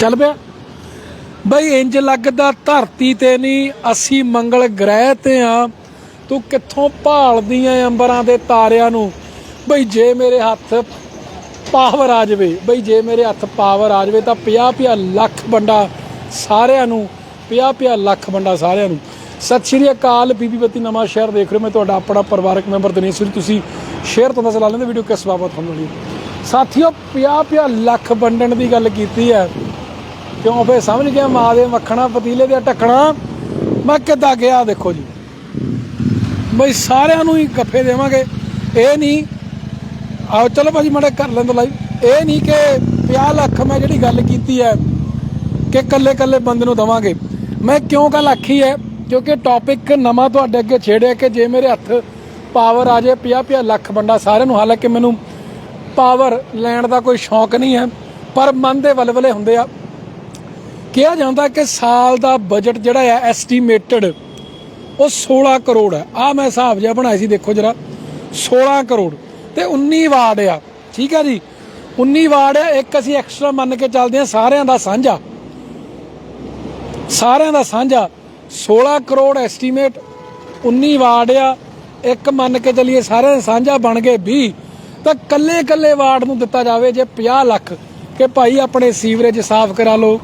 ਚੱਲ ਪਿਆ। ਬਈ ਇੰਜ ਲੱਗਦਾ ਧਰਤੀ ਤੇ ਨਹੀਂ, ਅਸੀਂ ਮੰਗਲ ਗ੍ਰਹਿ ਤੇ ਆ। ਤੂੰ ਕਿੱਥੋਂ ਭਾਲਦੀ ਐ ਅੰਬਰਾਂ ਦੇ ਤਾਰਿਆਂ ਨੂੰ? ਬਈ ਜੇ ਮੇਰੇ ਹੱਥ ਪਾਵਰ ਆ ਜਾਵੇ, ਬਈ ਜੇ ਮੇਰੇ ਹੱਥ ਪਾਵਰ ਆ ਜਾਵੇ ਤਾਂ 50 50 ਲੱਖ ਬੰਦਾ ਸਾਰਿਆਂ ਨੂੰ 50 50 ਲੱਖ ਬੰਦਾ ਸਾਰਿਆਂ ਨੂੰ। ਸਤਿ ਸ਼੍ਰੀ ਅਕਾਲ, ਬੀਬੀ ਬੱਤੀ ਨਵਾਂ ਸ਼ਹਿਰ ਦੇਖ ਰਹੇ ਹੋ। ਮੈਂ ਤੁਹਾਡਾ ਆਪਣਾ ਪਰਿਵਾਰਕ ਮੈਂਬਰ ਦਿਨੇਸ਼ ਸੂਰੀ ਤੁਸੀਂ ਸ਼ੇਅਰ ਤੋਂ ਚਲਾ ਲੈਂਦੇ ਵੀਡੀਓ ਕਿਸ ਬਾਬਤ ਤੁਹਾਨੂੰ ਲਈ ਸਾਥੀਓ 50 50 ਲੱਖ ਵੰਡਣ ਦੀ ਗੱਲ ਕੀਤੀ ਹੈ। ਕਿਉਂ? ਫੇ ਸਮਝ ਗਿਆ ਮਾਂ ਦੇ ਮੱਖਣਾ, ਪਤੀਲੇ ਦੇ ਢੱਕਣਾ। ਮੈਂ ਕਿੱਦਾਂ ਗਿਆ ਦੇਖੋ ਜੀ। ਬਈ ਸਾਰਿਆਂ ਨੂੰ ਹੀ ਗੱਫੇ ਦੇਵਾਂਗੇ। ਇਹ ਨਹੀਂ ਆਓ ਚਲੋ ਭਾਜੀ ਮਾੜਾ ਕਰ ਲੈਂਦੇ ਲਾਈਵ ਇਹ ਨਹੀਂ ਕਿ 50 ਲੱਖ ਮੈਂ ਜਿਹੜੀ ਗੱਲ ਕੀਤੀ ਹੈ ਕਿ ਕੱਲੇ ਕੱਲੇ ਬੰਦੇ ਨੂੰ ਦਵਾਂਗੇ। ਮੈਂ ਕਿਉਂ ਗੱਲ ਆਖੀ ਹੈ? ਕਿਉਂਕਿ ਟੌਪਿਕ ਨਵਾਂ ਤੁਹਾਡੇ ਅੱਗੇ ਛੇੜਿਆ ਕਿ ਜੇ ਮੇਰੇ ਹੱਥ ਪਾਵਰ ਆ ਜੇ 50 50 ਲੱਖ ਬੰਦਾ ਸਾਰਿਆਂ ਨੂੰ। ਹਾਲਾਂਕਿ ਮੈਨੂੰ ਪਾਵਰ ਲੈਣ ਦਾ ਕੋਈ ਸ਼ੌਂਕ ਨਹੀਂ ਹੈ, ਪਰ ਮਨ ਦੇ ਵਲਵਲੇ ਹੁੰਦੇ ਆ। ਕਿਹਾ ਜਾਂਦਾ ਕਿ ਸਾਲ ਦਾ ਬਜਟ ਜਿਹੜਾ ਹੈ ਐਸਟੀਮੇਟਡ, ਉਹ 16 ਕਰੋੜ ਹੈ ਆ ਮੈਂ ਹਿਸਾਬ ਜਿਹਾ ਬਣਾਇਆ ਸੀ, ਦੇਖੋ ਜਰਾ 16 ਕਰੋੜ। ਤੇ 19 ਵਾਰਡ ਆ, ਠੀਕ ਹੈ ਜੀ? 19 ਵਾਰਡ ਆ, ਇੱਕ ਅਸੀਂ ਐਕਸਟਰਾ ਮੰਨ ਕੇ ਚੱਲਦੇ ਆ, ਸਾਰਿਆਂ ਦਾ ਸਾਂਝਾ ਸਾਰਿਆਂ ਦਾ ਸਾਂਝਾ 16 ਕਰੋੜ ਐਸਟੀਮੇਟ 19 ਵਾਰਡ ਆ, ਇੱਕ ਮੰਨ ਕੇ ਚੱਲੀਏ ਸਾਰਿਆਂ ਦਾ ਸਾਂਝਾ ਬਣ ਗਏ 20 ਤਾਂ ਕੱਲੇ ਕੱਲੇ ਵਾਰਡ ਨੂੰ ਦਿੱਤਾ ਜਾਵੇ ਜੇ 50 ਲੱਖ, ਕਿ ਭਾਈ ਆਪਣੇ ਸੀਵਰੇਜ ਸਾਫ਼ ਕਰਾ ਲਓ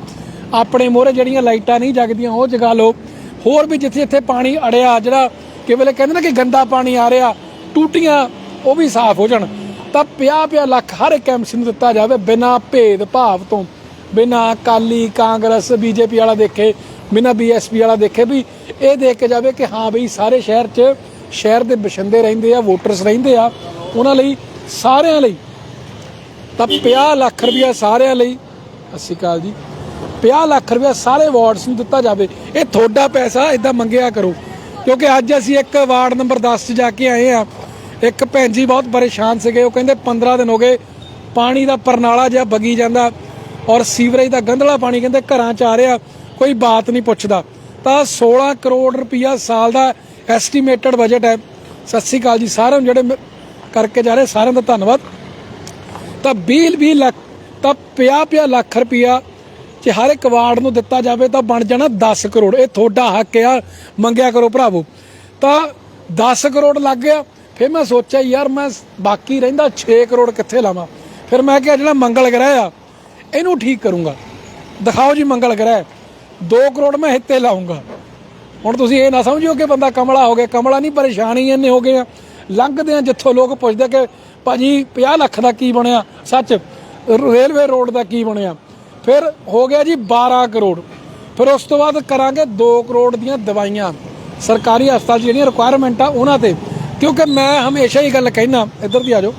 ਆਪਣੇ ਮੋਹਰੇ ਜਿਹੜੀਆਂ ਲਾਈਟਾਂ ਨਹੀਂ ਜਗਦੀਆਂ, ਉਹ ਜਗਾ ਲਓ। ਹੋਰ ਵੀ ਜਿੱਥੇ ਜਿੱਥੇ ਪਾਣੀ ਅੜਿਆ, ਜਿਹੜਾ ਕਿ ਵੇਲੇ ਕਹਿੰਦੇ ਨਾ ਕਿ ਗੰਦਾ ਪਾਣੀ ਆ ਰਿਹਾ, ਟੂਟੀਆਂ, ਉਹ ਵੀ ਸਾਫ਼ ਹੋ ਜਾਣ। ਤਾਂ 50 ਲੱਖ ਹਰ ਇੱਕ ਐਮਸੀ ਨੂੰ ਦਿੱਤਾ ਜਾਵੇ ਬਿਨਾਂ ਭੇਦ ਭਾਵ ਤੋਂ। ਬਿਨਾਂ ਕਾਲੀ ਕਾਂਗਰਸ, ਬੀਜੇਪੀ ਵਾਲਾ ਦੇਖੇ, ਬਿਨਾਂ ਬੀਐਸਪੀ ਵਾਲਾ ਦੇਖੇ ਵੀ ਇਹ ਦੇਖ ਕੇ ਜਾਵੇ ਕਿ ਹਾਂ ਬਈ ਸਾਰੇ ਸ਼ਹਿਰ 'ਚ ਸ਼ਹਿਰ ਦੇ ਬਸ਼ਿੰਦੇ ਰਹਿੰਦੇ ਆ, ਵੋਟਰਸ ਰਹਿੰਦੇ ਆ, ਉਹਨਾਂ ਲਈ, ਸਾਰਿਆਂ ਲਈ। ਤਾਂ 50 ਲੱਖ ਰੁਪਇਆ ਸਾਰਿਆਂ ਲਈ। ਸਤਿ ਸ਼੍ਰੀ ਅਕਾਲ ਜੀ। 50 ਲੱਖ ਰੁਪਇਆ ਸਾਰੇ ਵਾਰਡਸ ਨੂੰ ਦਿੱਤਾ ਜਾਵੇ। ਇਹ ਤੁਹਾਡਾ ਪੈਸਾ ਇਦਾਂ ਮੰਗਿਆ ਕਰੋ। ਕਿਉਂਕਿ ਅੱਜ ਅਸੀਂ ਇੱਕ ਵਾਰਡ ਨੰਬਰ 10 'ਚ ਜਾ ਕੇ ਆਏ ਆ ਇੱਕ ਭੈਣ ਜੀ ਬਹੁਤ ਪਰੇਸ਼ਾਨ ਸੀਗੇ। ਉਹ ਕਹਿੰਦੇ 15 ਦਿਨ ਹੋ ਗਏ, ਪਾਣੀ ਦਾ ਪਰਨਾਲਾ ਜਿਹਾ ਬਗੀ ਜਾਂਦਾ ਔਰ ਸੀਵਰੇਜ ਦਾ ਗੰਧਲਾ ਪਾਣੀ ਕਹਿੰਦੇ ਘਰਾਂ 'ਚ ਆ ਰਿਹਾ, ਕੋਈ ਬਾਤ ਨਹੀਂ ਪੁੱਛਦਾ। ਤਾਂ 16 ਕਰੋੜ ਰੁਪਇਆ ਸਾਲ ਦਾ ਐਸਟੀਮੇਟਡ ਬਜਟ ਹੈ। ਸਤਿ ਸ਼੍ਰੀ ਅਕਾਲ ਜੀ ਸਾਰਿਆਂ ਨੂੰ ਜਿਹੜੇ ਕਰਕੇ ਜਾ ਰਹੇ ਸਾਰਿਆਂ ਦਾ ਧੰਨਵਾਦ। ਤਾਂ 20 20 ਲੱਖ, ਤਾਂ 50 50 ਲੱਖ ਰੁਪਇਆ ਜੇ ਹਰ ਇੱਕ ਵਾਰਡ ਨੂੰ ਦਿੱਤਾ ਜਾਵੇ ਤਾਂ ਬਣ ਜਾਣਾ 10 ਕਰੋੜ। ਇਹ ਤੁਹਾਡਾ ਹੱਕ ਆ, ਮੰਗਿਆ ਕਰੋ ਭਰਾਵੋ। ਤਾਂ 10 ਕਰੋੜ ਲੱਗ ਗਿਆ। ਫਿਰ ਮੈਂ ਸੋਚਿਆ, ਯਾਰ ਮੈਂ ਬਾਕੀ ਰਹਿੰਦਾ 6 ਕਰੋੜ ਕਿੱਥੇ ਲਾਵਾਂ? ਫਿਰ ਮੈਂ ਕਿਹਾ, ਜਿਹੜਾ ਮੰਗਲ ਗ੍ਰਹਿ ਆ, ਇਹਨੂੰ ਠੀਕ ਕਰੂੰਗਾ। ਦਿਖਾਓ ਜੀ ਮੰਗਲ ਗ੍ਰਹਿ। 2 ਕਰੋੜ ਮੈਂ ਇੱਥੇ ਲਾਉਂਗਾ ਹੁਣ ਤੁਸੀਂ ਇਹ ਨਾ ਸਮਝਿਓ ਕਿ ਬੰਦਾ ਕਮਲਾ ਹੋ ਗਿਆ। ਕਮਲਾ ਨਹੀਂ, ਪਰੇਸ਼ਾਨੀ ਇੰਨੇ ਹੋ ਗਏ ਆ। ਲੰਘਦੇ ਆ ਜਿੱਥੋਂ ਲੋਕ ਪੁੱਛਦੇ ਕਿ ਭਾਜੀ 50 ਲੱਖ ਦਾ ਕੀ ਬਣਿਆ? ਸੱਚ, ਰੇਲਵੇ ਰੋਡ ਦਾ ਕੀ ਬਣਿਆ? ਫਿਰ ਹੋ ਗਿਆ ਜੀ 12 ਕਰੋੜ। ਫਿਰ ਉਸ ਤੋਂ ਬਾਅਦ ਕਰਾਂਗੇ 2 ਕਰੋੜ ਦੀਆਂ ਦਵਾਈਆਂ। ਸਰਕਾਰੀ ਹਸਪਤਾਲ ਜਿਹੜੀਆਂ ਰਿਕੁਆਇਰਮੈਂਟ ਆ ਉਹਨਾਂ ਤੇ। ਕਿਉਂਕਿ ਮੈਂ ਹਮੇਸ਼ਾ ਹੀ ਗੱਲ ਕਹਿਣਾ ਇੱਧਰ ਦੀ ਆ ਜਾਓ।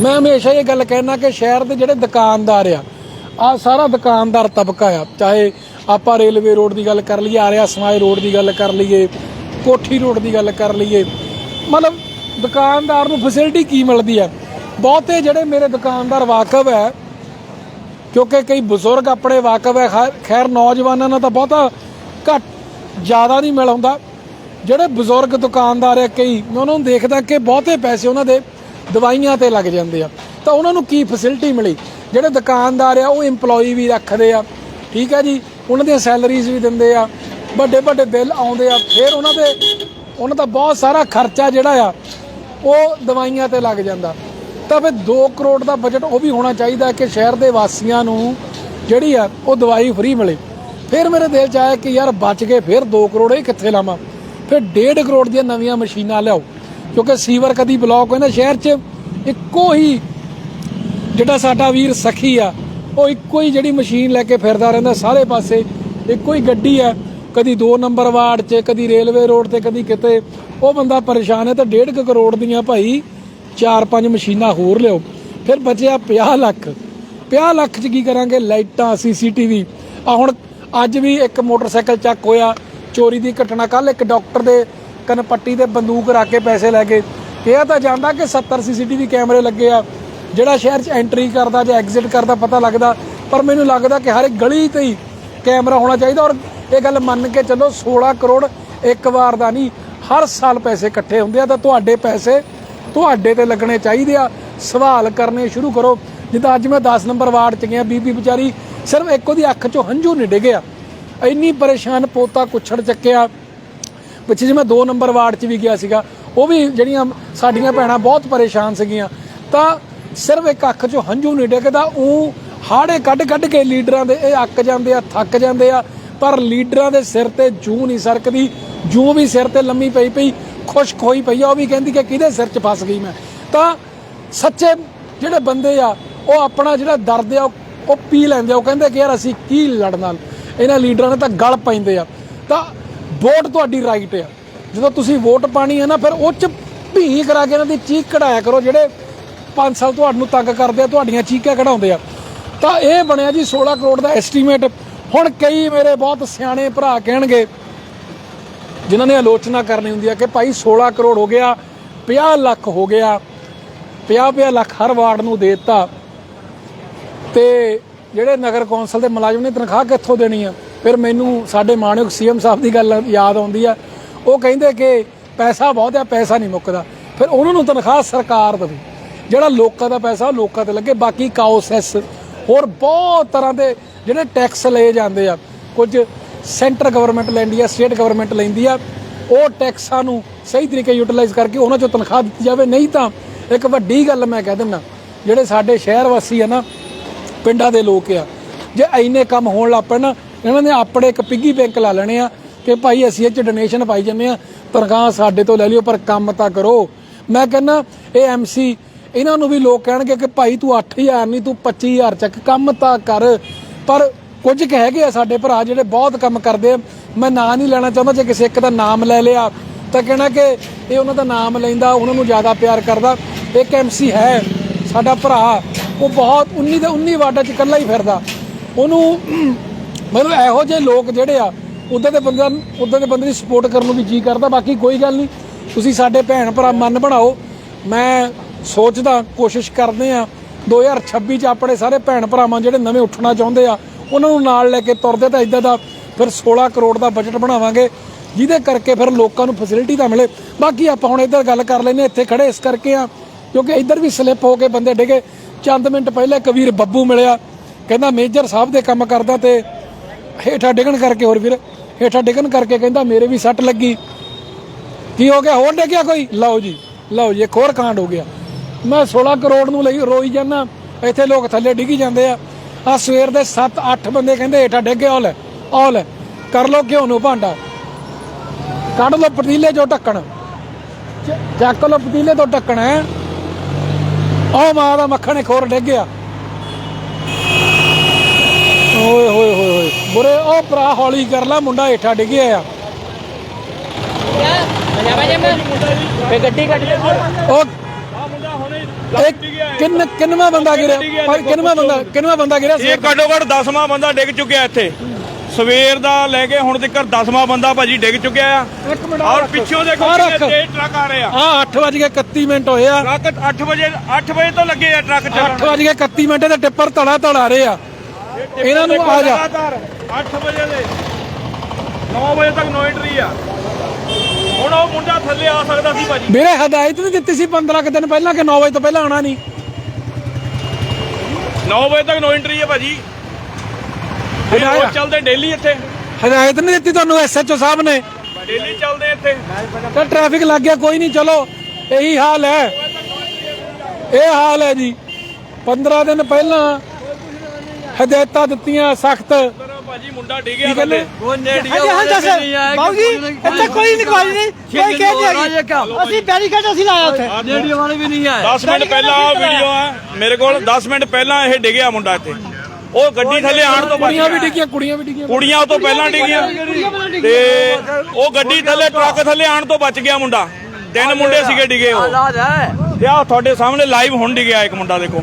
ਮੈਂ ਹਮੇਸ਼ਾ ਇਹ ਗੱਲ ਕਹਿਣਾ ਕਿ ਸ਼ਹਿਰ ਦੇ ਜਿਹੜੇ ਦੁਕਾਨਦਾਰ ਆ ਆ ਸਾਰਾ ਦੁਕਾਨਦਾਰ ਤਬਕਾ ਆ। ਚਾਹੇ ਆਪਾਂ ਰੇਲਵੇ ਰੋਡ ਦੀ ਗੱਲ ਕਰ ਲਈਏ, ਆਰਿਆ ਸਮਾਜ ਰੋਡ ਦੀ ਗੱਲ ਕਰ ਲਈਏ, ਕੋਠੀ ਰੋਡ ਦੀ ਗੱਲ ਕਰ ਲਈਏ। ਮਤਲਬ ਦੁਕਾਨਦਾਰ ਨੂੰ ਫੈਸਿਲਿਟੀ ਕੀ ਮਿਲਦੀ ਆ? ਬਹੁਤੇ ਜਿਹੜੇ ਮੇਰੇ ਦੁਕਾਨਦਾਰ ਵਾਕਫ ਹੈ ਕਿਉਂਕਿ ਕਈ ਬਜ਼ੁਰਗ ਆਪਣੇ ਵਾਕਫ ਹੈ, ਖੈ- ਖੈਰ ਨੌਜਵਾਨਾਂ ਨਾਲ ਤਾਂ ਬਹੁਤਾ ਘੱਟ ਜ਼ਿਆਦਾ ਨਹੀਂ ਮਿਲ ਹੁੰਦਾ। ਜਿਹੜੇ ਬਜ਼ੁਰਗ ਦੁਕਾਨਦਾਰ ਹੈ, ਕਈ, ਮੈਂ ਉਹਨਾਂ ਨੂੰ ਦੇਖਦਾ ਕਿ ਬਹੁਤੇ ਪੈਸੇ ਉਹਨਾਂ ਦੇ ਦਵਾਈਆਂ ਤੇ ਲੱਗ ਜਾਂਦੇ ਆ। ਤਾਂ ਉਹਨਾਂ ਨੂੰ ਕੀ ਫੈਸਿਲਿਟੀ ਮਿਲੀ? ਜਿਹੜੇ ਦੁਕਾਨਦਾਰ ਆ, ਉਹ EMPLOYE ਵੀ ਰੱਖਦੇ ਆ। ਠੀਕ ਹੈ ਜੀ, ਉਹਨਾਂ ਦੀਆਂ ਸੈਲਰੀਜ਼ ਵੀ ਦਿੰਦੇ ਆ। ਵੱਡੇ ਵੱਡੇ ਬਿੱਲ ਆਉਂਦੇ ਆ। ਫਿਰ ਉਹਨਾਂ ਦੇ, ਉਹਨਾਂ ਦਾ ਬਹੁਤ ਸਾਰਾ ਖਰਚਾ ਜਿਹੜਾ ਆ, ਉਹ ਦਵਾਈਆਂ ਤੇ ਲੱਗ ਜਾਂਦਾ। ਤਾਂ ਫਿਰ 2 ਕਰੋੜ ਦਾ ਬਜਟ ਉਹ ਵੀ ਹੋਣਾ ਚਾਹੀਦਾ ਕਿ ਸ਼ਹਿਰ ਦੇ ਵਾਸੀਆਂ ਨੂੰ ਜਿਹੜੀ ਆ, ਉਹ ਦਵਾਈ ਫ੍ਰੀ ਮਿਲੇ। ਫਿਰ ਮੇਰੇ ਦਿਲ 'ਚ ਆਇਆ ਕਿ ਯਾਰ ਬਚ ਗਏ, ਫਿਰ 2 ਕਰੋੜ ਇਹ ਕਿੱਥੇ ਲਾਵਾਂ? ਫਿਰ 1.5 ਕਰੋੜ ਦੀਆਂ ਨਵੀਆਂ ਮਸ਼ੀਨਾਂ ਲਿਆਓ। ਕਿਉਂਕਿ ਸੀਵਰ ਕਦੀ ਬਲੌਕ ਹੋਇਆ ਨਾ, ਸ਼ਹਿਰ 'ਚ ਇੱਕੋ ਹੀ ਜਿਹੜਾ ਸਾਡਾ ਵੀਰ ਸਖੀ ਆ, ਉਹ ਇੱਕੋ ਹੀ ਜਿਹੜੀ ਮਸ਼ੀਨ ਲੈ ਕੇ ਫਿਰਦਾ ਰਹਿੰਦਾ ਸਾਰੇ ਪਾਸੇ। ਇੱਕੋ ਹੀ ਗੱਡੀ ਆ, ਕਦੀ 2 ਨੰਬਰ ਵਾਰਡ 'ਚ, ਕਦੀ ਰੇਲਵੇ ਰੋਡ ਤੇ, ਕਦੀ ਕਿਤੇ। ਉਹ ਬੰਦਾ ਪਰੇਸ਼ਾਨ ਹੈ ਤਾਂ 1.5 ਕਰੋੜ ਦੀਆਂ ਭਾਈ 4-5 ਮਸ਼ੀਨਾਂ ਹੋਰ ਲਿਓ ਫਿਰ ਬਚਿਆ 50 ਲੱਖ। 50 ਲੱਖ 'ਚ ਕੀ ਕਰਾਂਗੇ? ਲਾਈਟਾਂ, ਸੀਸੀਟੀਵੀ। ਆ ਹੁਣ ਅੱਜ ਵੀ ਇੱਕ ਮੋਟਰਸਾਈਕਲ ਚੱਕ ਹੋਇਆ। ਚੋਰੀ ਦੀ ਘਟਨਾ। ਕੱਲ ਇੱਕ ਡਾਕਟਰ ਦੇ ਕਨਪੱਟੀ ਤੇ ਬੰਦੂਕ ਰੱਖ ਕੇ ਪੈਸੇ ਲੈ ਗਏ। ਇਹ ਤਾਂ ਜਾਂਦਾ ਕਿ 70 ਸੀਸੀਟੀਵੀ ਕੈਮਰੇ ਲੱਗੇ ਆ। ਜਿਹੜਾ ਸ਼ਹਿਰ 'ਚ ਐਂਟਰੀ ਕਰਦਾ ਜਾਂ ਐਗਜ਼ਿਟ ਕਰਦਾ ਪਤਾ ਲੱਗਦਾ। ਪਰ ਮੈਨੂੰ ਲੱਗਦਾ ਕਿ ਹਰ ਇੱਕ ਗਲੀ ਤੇ ਹੀ ਕੈਮਰਾ ਹੋਣਾ ਚਾਹੀਦਾ। ਔਰ ਇਹ ਗੱਲ ਮੰਨ ਕੇ ਚੱਲੋ 16 ਕਰੋੜ ਇੱਕ ਵਾਰ ਦਾ ਨਹੀਂ, ਹਰ ਸਾਲ ਪੈਸੇ ਇਕੱਠੇ ਹੁੰਦੇ ਆ। ਤਾਂ ਤੁਹਾਡੇ ਪੈਸੇ ਤੁਹਾਡੇ ਤੇ ਲੱਗਣੇ ਚਾਹੀਦੇ ਆ। ਸਵਾਲ ਕਰਨੇ ਸ਼ੁਰੂ ਕਰੋ। ਜਿੱਦਾਂ ਅੱਜ ਮੈਂ 10 ਨੰਬਰ ਵਾਰਡ ਚ ਗਿਆ, ਬੀਬੀ ਵਿਚਾਰੀ ਸਿਰਫ ਇੱਕ ਉਹਦੀ ਅੱਖ ਚੋਂ ਹੰਝੂ ਨਹੀਂ ਡਿੱਗਿਆ ਇੰਨੀ ਪਰੇਸ਼ਾਨ ਪੋਤਾ ਕੁੱਛੜ ਚੱਕਿਆ। ਪਿੱਛੇ ਜੇ ਮੈਂ 2 ਨੰਬਰ ਵਾਰਡ 'ਚ ਵੀ ਗਿਆ ਸੀਗਾ। ਉਹ ਵੀ ਜਿਹੜੀਆਂ ਸਾਡੀਆਂ ਭੈਣਾਂ ਬਹੁਤ ਪਰੇਸ਼ਾਨ ਸੀਗੀਆਂ। ਤਾਂ ਸਿਰਫ ਇੱਕ ਅੱਖ 'ਚੋਂ ਹੰਝੂ ਨਹੀਂ ਡਿੱਗਦਾ ਉਹ ਹਾੜੇ ਕੱਢ ਕੱਢ ਕੇ ਲੀਡਰਾਂ ਦੇ ਇਹ ਅੱਕ ਜਾਂਦੇ ਆ, ਥੱਕ ਜਾਂਦੇ ਆ। ਪਰ ਲੀਡਰਾਂ ਦੇ ਸਿਰ ਤੇ ਜੂ ਨਹੀਂ ਸਰਕਦੀ, ਜੂ ਵੀ ਸਿਰ ਤੇ ਲੰਮੀ ਪਈ ਪਈ। ਖੁਸ਼ਕ ਹੋਈ ਪਈ ਆ, ਉਹ ਵੀ ਕਹਿੰਦੀ ਕਿ ਕਿਹਦੇ ਸਿਰ 'ਚ ਫਸ ਗਈ ਮੈਂ। ਤਾਂ ਸੱਚੇ ਜਿਹੜੇ ਬੰਦੇ ਆ, ਉਹ ਆਪਣਾ ਜਿਹੜਾ ਦਰਦ ਆ, ਉਹ- ਪੀ ਲੈਂਦੇ ਆ। ਉਹ ਕਹਿੰਦੇ ਕਿ ਯਾਰ ਅਸੀਂ ਕੀ ਲੜਨਾ ਇਹਨਾਂ ਲੀਡਰਾਂ ਨੇ ਤਾਂ ਗਲ ਪੈਂਦੇ ਆ। ਤਾਂ ਵੋਟ ਤੁਹਾਡੀ ਰਾਈਟ ਆ। ਜਦੋਂ ਤੁਸੀਂ ਵੋਟ ਪਾਣੀ ਹੈ ਨਾ, ਫਿਰ ਉਹ ਚ ਭੀ ਕਰਾ ਕੇ ਇਹਨਾਂ ਦੀ ਚੀਕ ਕਢਾਇਆ ਕਰੋ, ਜਿਹੜੇ 5 ਸਾਲ ਤੁਹਾਨੂੰ ਤੰਗ ਕਰਦੇ ਆ, ਤੁਹਾਡੀਆਂ ਚੀਕਾਂ ਕਢਾਉਂਦੇ ਆ। ਤਾਂ ਇਹ ਬਣਿਆ ਜੀ 16 ਕਰੋੜ ਦਾ ਐਸਟੀਮੇਟ ਹੁਣ ਕਈ ਮੇਰੇ ਬਹੁਤ ਸਿਆਣੇ ਭਰਾ ਕਹਿਣਗੇ ਜਿਨ੍ਹਾਂ ਨੇ ਆਲੋਚਨਾ ਕਰਨੀ ਹੁੰਦੀ ਹੈ ਕਿ ਭਾਈ 16 ਕਰੋੜ ਹੋ ਗਿਆ 50 ਲੱਖ ਹੋ ਗਿਆ 50 50 ਲੱਖ ਹਰ ਵਾਰਡ ਨੂੰ ਦੇ ਦਿੱਤਾ। ਤੇ ਜਿਹੜੇ ਨਗਰ ਕੌਂਸਲ ਦੇ ਮੁਲਾਜ਼ਮ ਨੇ ਤਨਖਾਹ ਕਿੱਥੋਂ ਦੇਣੀ ਆ? ਫਿਰ ਮੈਨੂੰ ਸਾਡੇ ਮਾਣਯੋਗ ਸੀਐਮ ਸਾਹਿਬ ਦੀ ਗੱਲ ਯਾਦ ਆਉਂਦੀ ਆ। ਉਹ ਕਹਿੰਦੇ ਕਿ ਪੈਸਾ ਬਹੁਤ ਆ, ਪੈਸਾ ਨਹੀਂ ਮੁੱਕਦਾ। ਫਿਰ ਉਹਨਾਂ ਨੂੰ ਤਨਖਾਹ ਸਰਕਾਰ ਦੇਵੇ। ਜਿਹੜਾ ਲੋਕਾਂ ਦਾ ਪੈਸਾ ਲੋਕਾਂ ਤੇ ਲੱਗੇ, ਬਾਕੀ ਕਾਉਸੈਸ ਹੋਰ ਬਹੁਤ ਤਰ੍ਹਾਂ ਦੇ ਜਿਹੜੇ ਟੈਕਸ ਲਏ ਜਾਂਦੇ ਆ। ਕੁਝ ਸੈਂਟਰ ਗਵਰਨਮੈਂਟ ਲੈਂਦੀ ਆ ਸਟੇਟ ਗਵਰਨਮੈਂਟ ਲੈਂਦੀ ਆ। ਉਹ ਟੈਕਸਾਂ ਨੂੰ ਸਹੀ ਤਰੀਕੇ ਯੂਟਿਲਾਈਜ਼ ਕਰਕੇ ਉਹਨਾਂ ਚੋਂ ਤਨਖਾਹ ਦਿੱਤੀ ਜਾਵੇ। ਨਹੀਂ ਤਾਂ ਇੱਕ ਵੱਡੀ ਗੱਲ ਮੈਂ ਕਹਿ ਦਿੰਦਾ, ਜਿਹੜੇ ਸਾਡੇ ਸ਼ਹਿਰ ਵਾਸੀ ਆ ਨਾ, ਪਿੰਡਾਂ ਦੇ ਲੋਕ ਆ, ਜੇ ਐਨੇ ਕੰਮ ਹੋਣ ਲੱਗ ਪੈਣ ਨਾ ਇਹਨਾਂ ਨੇ ਆਪਣੇ ਇੱਕ ਪਿੱਗੀ ਬੈਂਕ ਲਾ ਲੈਣੇ ਆ ਕਿ ਭਾਈ ਅਸੀਂ ਇਹ ਚ ਡੋਨੇਸ਼ਨ ਪਾਈ ਜੰਨੇ ਆ, ਤਨਖਾਹ ਸਾਡੇ ਤੋਂ ਲੈ ਲਿਓ, ਪਰ ਕੰਮ ਤਾਂ ਕਰੋ। ਮੈਂ ਕਹਿੰਦਾ, ਇਹ ਐਮਸੀ ਇਹਨਾਂ ਨੂੰ ਵੀ ਲੋਕ ਕਹਿਣਗੇ ਕਿ ਭਾਈ ਤੂੰ 8000 ਨਹੀਂ, ਤੂੰ 25000 ਚੱਕ, ਕੰਮ ਤਾਂ ਕਰ। ਪਰ ਕੁਝ ਕੁ ਹੈਗੇ ਆ ਸਾਡੇ ਭਰਾ ਜਿਹੜੇ ਬਹੁਤ ਕੰਮ ਕਰਦੇ ਆ। ਮੈਂ ਨਾਂ ਨਹੀਂ ਲੈਣਾ ਚਾਹੁੰਦਾ, ਜੇ ਕਿਸੇ ਇੱਕ ਦਾ ਨਾਮ ਲੈ ਲਿਆ, ਤਾਂ ਕਹਿਣਾ ਕਿ ਇਹ ਉਹਨਾਂ ਦਾ ਨਾਮ ਲੈਂਦਾ, ਉਹਨਾਂ ਨੂੰ ਜ਼ਿਆਦਾ ਪਿਆਰ ਕਰਦਾ। ਇੱਕ ਐਮਸੀ ਹੈ, ਸਾਡਾ ਭਰਾ, ਉਹ ਬਹੁਤ 19 ਦੇ 19 ਵਾਰਡਾਂ 'ਚ ਇਕੱਲਾ ਹੀ ਫਿਰਦਾ। ਉਹਨੂੰ ਮਤਲਬ ਇਹੋ ਜਿਹੇ ਲੋਕ ਜਿਹੜੇ ਆ, ਉਦਾਂ ਦੇ ਬੰਦਿਆਂ ਉਦਾਂ ਦੇ ਬੰਦੇ ਦੀ ਸਪੋਰਟ ਕਰਨ ਨੂੰ ਵੀ ਜੀ ਕਰਦਾ, ਬਾਕੀ ਕੋਈ ਗੱਲ ਨਹੀਂ। ਤੁਸੀਂ ਸਾਡੇ ਭੈਣ ਭਰਾ ਮਨ ਬਣਾਓ। ਮੈਂ ਸੋਚਦਾ, ਕੋਸ਼ਿਸ਼ ਕਰਦੇ ਆ 2026 ਚ ਆਪਣੇ ਸਾਰੇ ਭੈਣ ਭਰਾਵਾਂ ਜਿਹੜੇ ਨਵੇਂ ਉੱਠਣਾ ਚਾਹੁੰਦੇ ਆ ਉਹਨਾਂ ਨੂੰ ਨਾਲ ਲੈ ਕੇ ਤੁਰਦੇ ਤਾਂ ਇਦਾਂ ਦਾ ਫਿਰ 16 ਕਰੋੜ ਦਾ ਬਜਟ ਬਣਾਵਾਂਗੇ, ਜਿਹਦੇ ਕਰਕੇ ਫਿਰ ਲੋਕਾਂ ਨੂੰ ਫੈਸਿਲਿਟੀ ਤਾਂ ਮਿਲੇ। ਬਾਕੀ ਆਪਾਂ ਹੁਣ ਇੱਧਰ ਗੱਲ ਕਰ ਲੈਨੇ ਇੱਥੇ ਖੜੇ ਇਸ ਕਰਕੇ ਆ ਕਿਉਂਕਿ ਇੱਧਰ ਵੀ ਸਲਿੱਪ ਹੋ ਕੇ ਬੰਦੇ ਡਿਗੇ। ਚੰਦ ਮਿੰਟ ਪਹਿਲੇ ਕਬੀਰ ਬੱਬੂ ਮਿਲਿਆ, ਕਹਿੰਦਾ ਮੇਜਰ ਸਾਹਿਬ ਦੇ ਕੰਮ ਕਰਦਾ ਤੇ ਹੇਠਾਂ ਡਿੱਗਣ ਕਰਕੇ ਹੋਰ ਵੀਰ, ਹੇਠਾਂ ਡਿੱਗਣ ਕਰਕੇ ਕਹਿੰਦਾ ਮੇਰੇ ਵੀ ਸੱਟ ਲੱਗੀ। ਕੀ ਹੋ ਗਿਆ? ਹੋਰ ਡਿੱਗਿਆ ਕੋਈ? ਲਓ ਜੀ ਲਓ ਜੀ, ਇੱਕ ਹੋਰ ਕਾਂਡ ਹੋ ਗਿਆ। ਮੈਂ 16 ਕਰੋੜ ਨੂੰ ਲਈ ਰੋਈ ਜਾਂਦਾ, ਇੱਥੇ ਲੋਕ ਥੱਲੇ ਡਿੱਗੀ ਜਾਂਦੇ ਆ। ਆ ਸਵੇਰ ਦੇ 7-8 ਬੰਦੇ ਕਹਿੰਦੇ ਹੇਠਾਂ ਡਿੱਗੇ ਔਲ ਔਲ ਕਰ ਲੋ ਘਿਓ ਨੂੰ ਭਾਂਡਾ। ਕੱਢ ਲੋ ਪਤੀਲੇ ਚੋਂ ਢੱਕਣ। ਚੱਕ ਲੋ ਪਤੀਲੇ ਤੋਂ ਢੱਕਣ ਹੈ। ਉਹ ਮਾਂ ਦਾ ਮੱਖਣ ਹੋਰ ਡਿੱਗ ਗਿਆ। ਓਏ ਹੋਏ ਹੋਏ ਹੋਏ। ਬੁਰੇ ਉਹ ਭਰਾ ਹੌਲੀ ਕਰ ਲੈ ਮੁੰਡਾ ਹੇਠਾਂ ਡਿੱਗਿਆ ਆ। ਫੇ ਗੱਡੀ ਕੱਢ ਲੈ ਉਹ ਕਿੰਨ ਕਿੰਨਵਾ ਬੰਦਾ ਗਿਰਿਆ? ਪਰ ਕਿੰਨਵਾ ਬੰਦਾ ਕਿੰਨਵਾ ਬੰਦਾ ਗਿਰਿਆ? ਇਹ ਘੱਟੋ ਘੱਟ 10ਵਾਂ ਬੰਦਾ ਡਿੱਗ ਚੁੱਕਿਆ ਇੱਥੇ। ਸਵੇਰ ਦਾ ਲੈ ਕੇ ਹੁਣ ਤੱਕ 10ਵਾਂ ਬੰਦਾ ਭਾਜੀ ਡਿੱਗ ਚੁੱਕਿਆ ਆ। ਇੱਕ ਮਿੰਟ ਔਰ ਪਿੱਛੋਂ ਦੇਖੋ ਕਿੰਨੇ। ਤੇਜ਼ ਟਰੱਕ ਆ ਰਹੇ ਆ। ਆ 8 ਵਜੇ 31 ਮਿੰਟ ਹੋਏ ਆ। ਟਰੱਕ 8 ਵਜੇ 8 ਵਜੇ ਤੋਂ ਲੱਗੇ ਆ ਟਰੱਕ 8 ਚੱਲਣ ਵਜੇ 31 ਮਿੰਟ ਤੇ ਟਿੱਪਰ ਧੜਾ ਧੜਾ ਰਹੇ ਆ। ਇਹਨਾਂ ਨੂੰ ਆ ਜਾ। 8 ਵਜੇ ਦੇ। 9 ਵਜੇ ਤੱਕ ਨੋ ਐਂਟਰੀ ਆ। ਹੁਣ ਉਹ ਮੁੰਡਾ ਥੱਲੇ ਆ ਸਕਦਾ ਸੀ ਭਾਜੀ। ਵੀਰੇ ਹਦਾਇਤ ਨਹੀਂ ਦਿੱਤੀ ਸੀ 15 ਕੁ ਦਿਨ ਪਹਿਲਾਂ ਕਿ 9 ਵਜੇ ਤੋਂ ਪਹਿਲਾਂ ਆਉਣਾ ਨਹੀਂ। 9 ਵਜੇ ਤੱਕ ਨੋ ਐਂਟਰੀ ਆ ਭਾਜੀ। ਰੋਜ਼ ਚੱਲਦੇ ਡੇਲੀ ਇੱਥੇ। ਹਦਾਇਤ ਨਹੀਂ ਦਿੱਤੀ ਤੁਹਾਨੂੰ ਐਸਐਚਓ ਸਾਹਿਬ ਨੇ। ਡੇਲੀ ਚੱਲਦੇ ਇੱਥੇ। ਤਾਂ ਟ੍ਰੈਫਿਕ ਲੱਗ ਗਿਆ ਕੋਈ ਨਹੀਂ ਚਲੋ। ਇਹੀ ਹਾਲ ਹੈ। ਇਹ ਹਾਲ ਹੈ ਜੀ। 15 ਦਿਨ ਪਹਿਲਾਂ ਹਦਾਇਤਾਂ ਦਿੱਤੀਆਂ ਸਖਤ। ਭਾਜੀ ਮੁੰਡਾ ਡਿੱਗਿਆ ਕੀ ਕਹਿੰਦੇ ਹਾਂਜੀ ਹਾਂ ਦੱਸ ਬਾਬੂ ਜੀ ਇੱਥੇ ਕੋਈ ਇਨਕੁਆਇਰੀ ਨਹੀਂ। ਕੋਈ ਕਹਿ ਨਹੀਂ ਹੈਗੀ ਅਸੀਂ ਬੈਰੀਕੇਡ ਅਸੀਂ ਲਾਇਆ ਉੱਥੇ। ਰੇਡੀਓ ਵਾਲੇ ਵੀ ਨਹੀਂ ਆਏ। 10 ਮਿੰਟ ਪਹਿਲਾਂ ਆ ਵੀਡੀਓ ਆ ਮੇਰੇ ਕੋਲ 10 ਮਿੰਟ ਪਹਿਲਾਂ ਇਹ ਡਿੱਗਿਆ ਮੁੰਡਾ ਇੱਥੇ। ਉਹ ਗੱਡੀ ਥੱਲੇ ਆਣ ਤੋਂ ਕੁੜੀਆਂ ਵੀ ਡਿੱਗੀਆਂ ਕੁੜੀਆਂ ਵੀ ਡਿੱਗੀਆਂ। ਕੁੜੀਆਂ ਉਹ ਤੋਂ ਪਹਿਲਾਂ ਡਿੱਗੀਆਂ। ਤੇ ਉਹ ਗੱਡੀ ਥੱਲੇ ਟਰੱਕ ਥੱਲੇ ਆਣ ਤੋਂ ਬਚ ਗਿਆ ਮੁੰਡਾ। ਤਿੰਨ ਮੁੰਡੇ ਸੀਗੇ ਡਿੱਗੇ ਉਹ। ਆਜ਼ਾਦ ਹੈ। ਤੇ ਆ ਤੁਹਾਡੇ ਸਾਹਮਣੇ ਲਾਈਵ ਹੁਣ ਡਿੱਗਿਆ ਇੱਕ ਮੁੰਡਾ ਦੇਖੋ।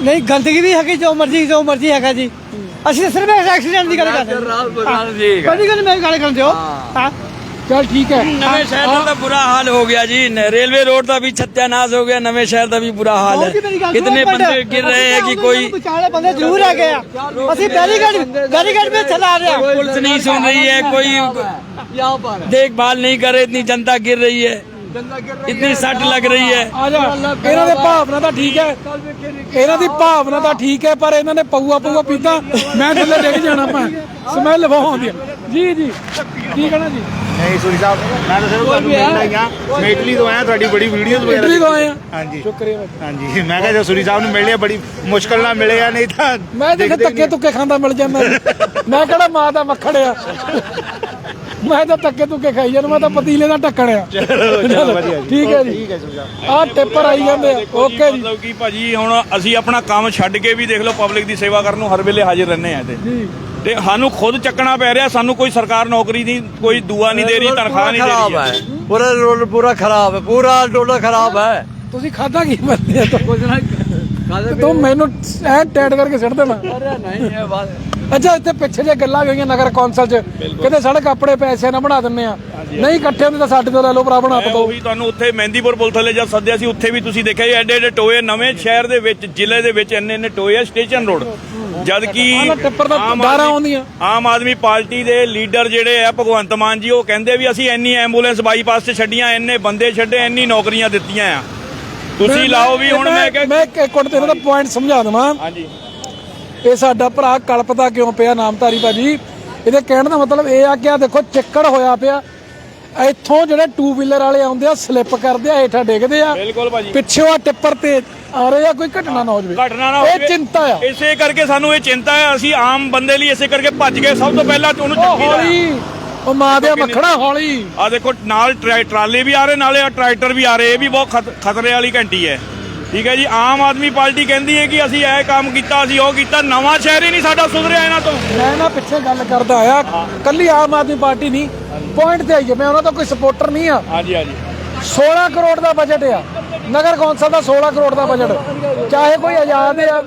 ਨਹੀਂ ਗੰਦਗੀ ਵੀ ਹੈਗੀ ਜੋ ਮਰਜ਼ੀ ਜੋ ਮਰਜ਼ੀ ਹੈਗਾ ਜੀ। ਅਸੀਂ ਤਾਂ ਸਿਰਫ ਐਕਸੀਡੈਂਟ ਦੀ ਗੱਲ ਕਰਦੇ ਹਾਂ। ਰਾਤ ਬਰਾਤ ਜੀ ਕੋਈ ਗੱਲ ਮੈਂ ਗੱਲ ਕਰਦੇ ਹਾਂ। ਚਲ ਠੀਕ ਹੈ। ਨਵੇਂ ਸ਼ਹਿਰ ਦਾ ਤਾਂ ਬੁਰਾ ਹਾਲ ਹੋ ਗਿਆ ਜੀ। ਰੇਲਵੇ ਰੋਡ ਦਾ ਵੀ ਛੱਤਿਆ ਨਾਸ ਹੋ ਗਿਆ। ਨਵੇਂ ਸ਼ਹਿਰ ਦਾ ਵੀ ਬੁਰਾ ਹਾਲ ਹੈ। ਕਿਤਨੇ ਬੰਦੇ ਗਿਰ ਰਹੇ ਹੈ ਕਿ ਕੋਈ ਵਿਚਾਲੇ ਬੰਦੇ ਜ਼ਰੂਰ ਆ ਗਏ ਆ। ਅਸੀਂ ਬੈਰੀਕੇਡ ਬੈਰੀਕੇਡ ਵਿੱਚ ਚਲਾ ਰਹੇ ਹਾਂ। ਪੁਲਿਸ ਨਹੀਂ ਸੁਣ ਰਹੀ ਹੈ ਕੋਈ ਦੇਖਭਾਲ ਨਹੀਂ ਕਰ ਰਹੀ ਇਤਨੀ ਜਨਤਾ ਗਿਰ ਰਹੀ ਹੈ। इतनी सट लग रही है ਆ ਜਾ ਇਹਨਾਂ ਦੇ ਭਾਵਨਾ ਤਾਂ ਠੀਕ ਹੈ ਇਹਨਾਂ ਦੀ ਭਾਵਨਾ ਤਾਂ ਠੀਕ ਹੈ ਪਰ ਇਹਨਾਂ ਨੇ ਪਊਆ ਪਊਆ ਪੀਤਾ ਮੈਂ ਥੱਲੇ ਡਿੱਗ ਜਾਣਾ ਮੈਂ ਸਮੈਲ ਬਹੁਤ ਆਉਂਦੀ ਹੈ ਜੀ ਜੀ ਕੀ ਕਹਿਣਾ ਜੀ ਨਹੀਂ ਸੂਰੀ ਸਾਹਿਬ ਮੈਂ ਤਾਂ ਸਿਰਫ ਤੁਹਾਨੂੰ ਮਿਲਣਾ ਹੀ ਆ ਮੈਂ ਇਟਲੀ ਤੋਂ ਆਇਆ ਤੁਹਾਡੀ ਬੜੀ ਵੀਡੀਓਜ਼ ਵਗੈਰਾ ਇਟਲੀ ਤੋਂ ਆਏ ਆ ਹਾਂਜੀ ਸ਼ੁਕਰੀਆ ਹਾਂਜੀ ਮੈਂ ਕਿਹਾ ਜੇ ਸੂਰੀ ਸਾਹਿਬ ਨੂੰ ਮਿਲ ਲਿਆ ਬੜੀ ਮੁਸ਼ਕਲ ਨਾਲ ਮਿਲੇ ਆ ਨਹੀਂ ਤਾਂ ਮੈਂ ਜਿੱਥੇ ਦਿਖਦੇ ਹੀ ਧੱਕੇ ਤੁੱਕੇ ਖਾਂਦਾ ਮਿਲ ਜਾਂਦਾ ਜੀ। ਮੈਂ ਕਿਹੜਾ ਮਾਂ ਦਾ ਮੱਖੜ ਆ ਮੈਂ ਤਾਂ ਧੱਕੇ ਧੁੱਕੇ ਖਾਈ ਜਾਂਦਾ ਮੈਂ ਤਾਂ ਪਤੀਲੇ ਦਾ ਢੱਕਣ ਆ ਠੀਕ ਹੈ ਜੀ। ਠੀਕ ਹੈ ਆਈ ਜਾਂਦੇ ਆ। ਓਕੇ ਜੀ ਮਤਲਬ ਕਿ ਭਾਜੀ ਹੁਣ ਅਸੀਂ ਆਪਣਾ ਕੰਮ ਛੱਡ ਕੇ ਵੀ ਦੇਖ ਲਓ ਪਬਲਿਕ ਦੀ ਸੇਵਾ ਕਰਨ ਨੂੰ ਹਰ ਵੇਲੇ ਹਾਜ਼ਰ ਰਹਿੰਦੇ ਆ ਤੇ ਜੀ। ਤੇ ਸਾਨੂੰ ਖੁਦ ਚੱਕਣਾ ਪੈ ਰਿਹਾ ਸਾਨੂੰ ਕੋਈ ਸਰਕਾਰ ਨੌਕਰੀ ਨਹੀਂ ਕੋਈ ਦੁਆ ਨਹੀਂ ਦੇ ਰਹੀ ਤਨਖਾਹ ਨਹੀਂ ਦੇ ਖਰਾਬ ਰਹੀ ਹੈ। ਪੂਰਾ ਰੋਡ ਪੂਰਾ ਖਰਾਬ ਹੈ ਪੂਰਾ ਡੋਲਾ ਖਰਾਬ ਹੈ। ਤੁਸੀਂ ਖਾਦਾ ਕੀ ਬੰਦੇ ਆ? ਤੋ- ਕਾਦੇ ਤੂੰ ਮੈਨੂੰ ਐ ਟੈਟ ਕਰਕੇ ਸਿੱਟ ਦੇਣਾ। ਅਰੇ ਨਹੀਂ ਹੈ ਬਸ ਅੱਛਾ ਇੱਥੇ ਪਿੱਛੇ ਜੇ ਗੱਲਾਂ ਵੀ ਹੋਈਆਂ ਨਗਰ ਕੌਂਸਲ 'ਚ। ਕਿਤੇ ਸੜਕ ਆਪਣੇ ਪੈਸੇ ਨਾਲ ਬਣਾ ਦਿੰਨੇ ਆ। ਨਹੀਂ ਇਕੱਠੇ ਹੁੰਦੇ ਤਾਂ ਸਾਡੇ ਤੋਂ ਲੈ ਲਓ ਭਰਾ ਬਣਾ ਦੋ। ਉਹੀ ਤੁਹਾਨੂੰ ਉੱਥੇ ਮਹਿੰਦੀਪੁਰ ਪੁਲ ਥੱਲੇ ਜਦ ਸੱਦਿਆ ਸੀ ਉੱਥੇ ਵੀ ਤੁਸੀਂ ਦੇਖਿਆ ਐਡੇ ਐਡੇ ਟੋਏ ਨਵੇਂ ਸ਼ਹਿਰ ਦੇ ਵਿੱਚ ਜ਼ਿਲ੍ਹੇ ਦੇ ਵਿੱਚ ਇੰਨੇ ਇੰਨੇ ਟੋਏ ਆ ਸਟੇਸ਼ਨ ਰੋਡ ਜਦ ਕਿ ਟਿੱਪਰ ਦਾ ਆਮ ਆਦਮੀ- ਆਉਂਦੀਆਂ। ਆਮ ਆਦਮੀ ਪਾਰਟੀ ਦੇ ਲੀਡਰ ਜਿਹੜੇ ਆ ਭਗਵੰਤ ਮਾਨ ਜੀ ਉਹ ਕਹਿੰਦੇ ਵੀ ਅਸੀਂ ਇੰਨੀ ਐਂਬੂਲੈਂਸ ਬਾਈਪਾਸ ਤੇ ਛੱਡੀਆਂ ਇੰਨੇ ਬੰਦੇ ਛੱਡੇ ਇੰਨੀ ਨੌਕਰੀਆਂ ਦਿੱਤੀਆਂ ਆ। ਤੁਸੀਂ ਲਾਓ ਵੀ ਹੁਣ ਮੈਂ ਮੈਂ ਇੱਕ ਮਿੰਟ ਤੇਰਾ ਪੁਆਇੰਟ ਸਮਝਾ ਦਵਾਂ। ਹਾਂਜੀ। ਇਹ ਸਾਡਾ ਭਰਾ ਕਲਪਦਾ ਕਿਉਂ ਪਿਆ ਨਾਮਧਾਰੀ ਭਾਜੀ? ਇਹਦੇ ਕਹਿਣ ਦਾ ਮਤਲਬ ਇਹ ਆ ਕਿ ਆ ਦੇਖੋ ਚੱਕੜ ਹੋਇਆ ਪਿਆ। ਇੱਥੋਂ ਜਿਹੜੇ ਟੂ ਵੀਲਰ ਵਾਲੇ ਆਉਂਦੇ ਆ ਸਲਿੱਪ ਕਰਦੇ ਆ ਹੇਠਾਂ ਡਿੱਗਦੇ ਆ। ਬਿਲਕੁਲ ਭਾਜੀ। ਪਿੱਛੋਂ ਆ ਟਿੱਪਰ ਤੇ ਆ ਰਹੇ ਆ ਕੋਈ ਘਟਨਾ ਨਾ ਹੋ ਜਾਵੇ। ਘਟਨਾ ਨਾ ਇਹ ਹੋਵੇ ਚਿੰਤਾ ਆ। ਇਸੇ ਕਰਕੇ ਸਾਨੂੰ ਇਹ ਚਿੰਤਾ ਹੈ ਅਸੀਂ ਆਮ ਬੰਦੇ ਲਈ ਇਸੇ ਕਰਕੇ ਭੱਜ ਗਏ। ਸਭ ਤੋਂ ਪਹਿਲਾਂ ਉਹਨੂੰ ਉਹ ਚੱਕੀ ਉਹ ਮਾਂ ਦੇ ਮੱਖਣਾ ਹੌਲੀ। ਆ ਦੇਖੋ ਨਾਲ ਟਰਾ- ਟਰਾਲੇ ਵੀ ਆ ਰਹੇ ਨਾਲੇ ਆ ਟਰੈਕਟਰ ਵੀ ਆ ਰਹੇ ਇਹ ਵੀ ਬਹੁਤ ਖਤ- ਖਤਰੇ ਵਾਲੀ ਘੰਟੀ ਹੈ। ਠੀਕ ਹੈ ਜੀ ਆਮ ਆਦਮੀ ਪਾਰਟੀ ਕਹਿੰਦੀ ਹੈ ਕਿ ਅਸੀਂ ਇਹ ਕੰਮ ਕੀਤਾ ਅਸੀਂ ਉਹ ਕੀਤਾ। ਨਵਾਂ ਸ਼ਹਿਰ ਹੀ ਨਹੀਂ ਸਾਡਾ ਸੁਧਰਿਆ ਇਹਨਾਂ ਤੋਂ। ਮੈਂ ਨਾ ਪਿੱਛੇ ਗੱਲ ਕਰਦਾ ਆਇਆ ਕੱਲੀ ਆਮ ਆਦਮੀ ਪਾਰਟੀ ਨਹੀਂ। ਪੁਆਇੰਟ ਤੇ ਆਈਏ ਮੈਂ ਉਹਨਾਂ ਦਾ ਕੋਈ ਸਪੋਰਟਰ ਨਹੀਂ ਆ ਹਾਂਜੀ ਹਾਂਜੀ। 16 ਕਰੋੜ ਦਾ ਬਜਟ ਆ। ਨਗਰ ਕੌਂਸਲ ਦਾ 16 ਕਰੋੜ ਦਾ ਬਜਟ ਚਾਹੇ ਕੋਈ ਆਜ਼ਾਦ ਆ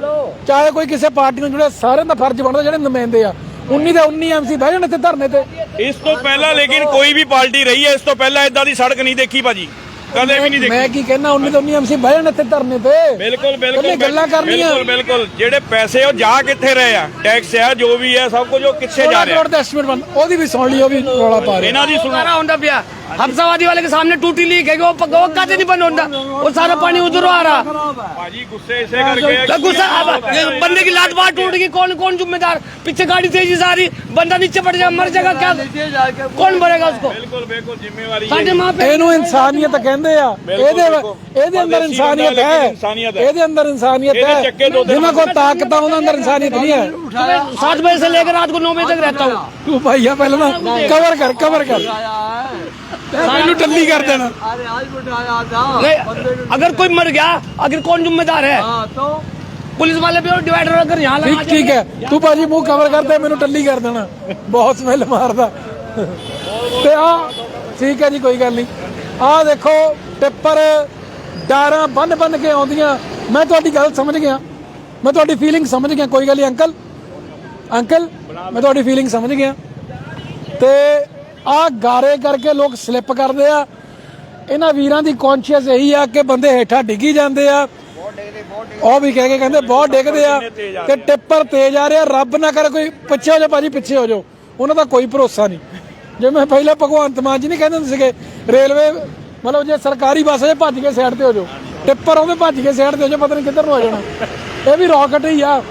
ਚਾਹੇ ਕੋਈ ਕਿਸੇ ਪਾਰਟੀ ਨੂੰ ਜੁੜੇ ਸਾਰਿਆਂ ਦਾ ਫਰਜ਼ ਬਣਦਾ ਜਿਹੜੇ ਨੁਮਾਇੰਦੇ ਆ। 19 ਦੇ 19 ਐਮਸੀ ਬਹਿ ਜਾਣ ਇੱਥੇ ਧਰਨੇ ਤੇ। ਇਸ ਤੋਂ ਪਹਿਲਾਂ ਲੇਕਿਨ ਕੋਈ ਵੀ ਪਾਰਟੀ ਰਹੀ ਹੈ ਇਸ ਤੋਂ ਪਹਿਲਾਂ ਇਦਾਂ ਦੀ ਸੜਕ ਨਹੀਂ ਦੇਖੀ ਭਾਜੀ। ਕਦੇ ਵੀ ਨਹੀਂ ਦੇਖੀ। ਮੈਂ ਕੀ ਕਹਿਣਾ ਉਹਨੇ ਤਾਂ ਨਹੀਂ ਅਸੀਂ ਬਹਿਣ ਇੱਥੇ ਧਰਨੇ ਤੇ। ਬਿਲਕੁਲ ਬਿਲਕੁਲ ਗੱਲਾਂ ਕਰਨੀਆਂ। ਬਿਲਕੁਲ ਬਿਲਕੁਲ। ਜਿਹੜੇ ਪੈਸੇ ਉਹ ਜਾ ਕਿੱਥੇ ਰਹੇ ਆ? ਟੈਕਸ ਆ ਜੋ ਵੀ ਆ ਸਭ ਕੁਝ ਉਹ ਕਿੱਥੇ ਜਾ ਰਿਹਾ? ਬਣ ਉਹਦੀ ਵੀ ਸੁਣ ਲਈ ਉਹ ਵੀ ਰੌਲਾ ਪਾ ਰਿਹਾ। ਇਹਨਾਂ ਦੀ ਸੁਣਾਰਾ ਹੁੰਦਾ ਪਿਆ। ਹਫਸਾਵਾਦੀ ਵਾਲੇ ਦੇ ਸਾਹਮਣੇ ਟੂਟੀ ਲੀਕ ਹੈ ਉਹ ਪੱਗੋ ਕਾਤੇ ਨਹੀਂ ਬੰਦ ਉਹ ਸਾਰਾ ਪਾਣੀ ਉਧਰੋਂ ਆ रहा। ਭਾਜੀ ਗੁੱਸੇ ਇਸੇ ਕਰਕੇ ਗੁੱਸਾ ਬੰਦੇ की लात बात टूट गई कौन कौन जिम्मेदार? पीछे गाड़ी तेजी से आ रही बंदा नीचे पड़ जाए मर जाएगा क्या? कौन भरेगा ਬਿਲਕੁਲ ਬਿਲਕੁਲ ਜ਼ਿੰਮੇਵਾਰੀ ਸਾਡੇ ਮਾਂ ਪਿਓ ਇਹਨੂੰ ਇਨਸਾਨੀਅਤ ਕਹਿੰਦੇ ਆ ਇਹਦੇ ਇਹਦੇ ਅੰਦਰ ਇਨਸਾਨੀਅਤ ਹੈ ਇਹਦੇ ਅੰਦਰ ਇਨਸਾਨੀਅਤ ਹੈ ਜਿਨ੍ਹਾਂ ਕੋ ਤਾਕਤ ਆ ਉਹਨਾਂ ਅੰਦਰ ਇਨਸਾਨੀਅਤ ਨਹੀਂ ਹੈ सात ਵਜੇ से लेकर रात को नौ बजे तक रहता हूँ। तू भैया पहले ना कवर कर कवर कर। ਮੈਨੂੰ ਟੱਲੀ ਕਰ ਦੇਣਾ नहीं अगर कोई मर गया आखिर कौन जिम्मेदार है पुलिस वाले भी और डिवाइडर अगर यहाँ लगा ਠੀਕ ਠੀਕ ਹੈ ਤੂੰ ਭਾਜੀ ਮੂੰਹ ਕਵਰ ਕਰਦੇ ਮੈਨੂੰ ਟੱਲੀ ਕਰ ਦੇਣਾ ਬਹੁਤ ਸਮੈਲ ਮਾਰਦਾ ਤੇ ਆ ਠੀਕ ਹੈ ਜੀ ਕੋਈ ਗੱਲ ਨਹੀਂ ਆ ਦੇਖੋ ਟਿੱਪਰ ਡਾਰਾਂ ਬੰਨ ਬੰਨ ਕੇ ਆਉਂਦੀਆਂ ਮੈਂ ਤੁਹਾਡੀ ਗੱਲ ਸਮਝ ਗਿਆ ਮੈਂ ਤੁਹਾਡੀ ਫੀਲਿੰਗ ਸਮਝ ਗਿਆ ਕੋਈ ਗੱਲ ਨਹੀਂ ਅੰਕਲ ਅੰਕਲ ਮੈਂ ਤੁਹਾਡੀ ਫੀਲਿੰਗ ਸਮਝ ਗਿਆ ਤੇ ਆ ਗਾਰੇ ਕਰਕੇ ਲੋਕ ਸਲਿੱਪ ਕਰਦੇ ਆ। ਇਹਨਾਂ ਵੀਰਾਂ ਦੀ ਕੌਨਸ਼ੀਅਸ ਇਹੀ ਆ ਕਿ ਬੰਦੇ ਹੇਠਾਂ ਡਿੱਗੀ ਜਾਂਦੇ ਆ। ਉਹ ਵੀ ਕਹਿ ਕੇ ਕਹਿੰਦੇ ਬਹੁਤ ਡਿੱਗਦੇ ਆ ਤੇ ਟਿੱਪਰ ਤੇਜ਼ ਆ ਰਿਹਾ। ਰੱਬ ਨਾ ਕਰੇ ਕੋਈ ਪਿੱਛੇ ਹੋ ਜਾ ਭਾਜੀ ਪਿੱਛੇ ਹੋ ਜਾਓ। ਉਹਨਾਂ ਦਾ ਕੋਈ ਭਰੋਸਾ ਨਹੀਂ। ਜਿਵੇਂ ਪਹਿਲਾਂ ਭਗਵੰਤ ਮਾਨ ਜੀ ਨਹੀਂ ਕਹਿੰਦੇ ਹੁੰਦੇ ਸੀਗੇ, ਰੇਲਵੇ ਮਤਲਬ ਜੇ ਸਰਕਾਰੀ ਬੱਸ ਹੈ ਭੱਜ ਕੇ ਸਾਈਡ ਤੇ ਹੋ ਜਾਓ, ਟਿੱਪਰ ਉਹਦੇ ਭੱਜ ਕੇ ਸਾਈਡ ਤੇ ਹੋ ਜਾਓ, ਪਤਾ ਨਹੀਂ ਕਿੱਧਰ ਨੂੰ ਆ ਜਾਣਾ। ਇਹ ਵੀ ਰਾਕਟ ਹੀ ਆ।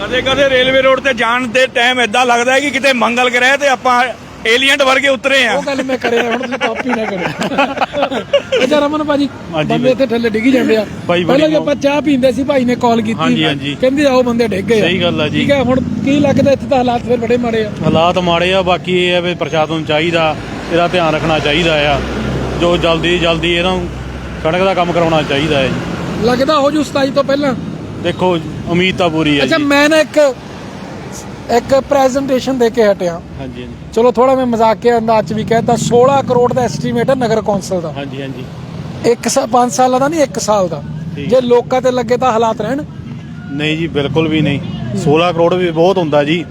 ਕਦੇ ਕਦੇ ਰੇਲਵੇ ਰੋਡ ਤੇ ਜਾਣ ਦੇ ਟਾਈਮ ਇਦਾਂ ਲੱਗਦਾ ਹੈ ਕਿ ਕਿਤੇ ਮੰਗਲ ਗ੍ਰਹਿ ਤੇ ਆਪਾਂ ਏਲੀਅਨ ਵਰਗੇ ਉਤਰੇ ਆ। ਉਹ ਗੱਲ ਮੈਂ ਕਰਿਆ ਹੁਣ ਤੁਸੀਂ ਕਾਪੀ ਨਾ ਕਰੋ। ਅੱਛਾ ਰਮਨ ਭਾਜੀ ਬੰਦੇ ਇੱਥੇ ਥੱਲੇ ਡਿੱਗੀ ਜਾਂਦੇ ਆ। ਪਹਿਲਾਂ ਆਪਾਂ ਚਾਹ ਪੀਂਦੇ ਸੀ ਭਾਈ ਨੇ ਕਾਲ ਕੀਤੀ। ਕਹਿੰਦੇ ਆਓ ਬੰਦੇ ਡਿੱਗ ਗਏ ਸਹੀ ਗੱਲ ਆ ਜੀ। ਠੀਕ ਹੈ ਹੁਣ ਕੀ ਲੱਗਦਾ ਇੱਥੇ ਤਾਂ ਹਾਲਾਤ ਫਿਰ ਬੜੇ ਮਾੜੇ ਆ। ਹਾਲਾਤ ਮਾੜੇ ਆ ਬਾਕੀ ਇਹ ਆ ਵੀ ਪ੍ਰਸ਼ਾਸਨ ਨੂੰ ਚਾਹੀਦਾ ਇਹਦਾ ਧਿਆਨ ਰੱਖਣਾ ਚਾਹੀਦਾ ਆ। ਜੋ ਜਲਦੀ ਜਲਦੀ ਇਹਨਾਂ ਨੂੰ ਸੜਕ ਦਾ ਕੰਮ ਕਰਾਉਣਾ ਚਾਹੀਦਾ ਹੈ ਜੀ। ਲੱਗਦਾ ਹੋ ਜੂ 27 ਤੋਂ ਪਹਿਲਾਂ। ਦੇਖੋ ਉਮੀਦ ਤਾਂ ਪੂਰੀ ਹੈ ਅੱਛਾ ਜੀ। ਮੈਂ ਨਾ ਇੱਕ ਇੱਕ ਪ੍ਰੈਜੈਂਟੇਸ਼ਨ ਦੇ ਕੇ ਹਟਿਆ। ਹਾਂਜੀ ਹਾਂਜੀ। ਚਲੋ ਥੋੜਾ ਮੈਂ ਮਜ਼ਾਕਿਆ ਅੰਦਾਜ਼ ਚ ਵੀ ਕਹਿਤਾ 16 ਕਰੋੜ ਦਾ ਐਸਟੀਮੇਟ ਹੈ ਨਗਰ ਕੌਂਸਲ ਦਾ। ਹਾਂਜੀ ਹਾਂਜੀ। ਇੱਕ 5 ਸਾਲਾਂ ਦਾ ਨਹੀਂ 1 ਸਾਲ ਦਾ। ਜੇ ਲੋਕਾਂ ਤੇ ਲੱਗੇ ਤਾਂ ਹਾਲਾਤ ਰਹਿਣ। ਨਹੀਂ ਜੀ ਬਿਲਕੁਲ ਵੀ ਨਹੀਂ। 16 ਕਰੋੜ ਵੀ ਬਹੁਤ ਹੁੰਦਾ ਜੀ।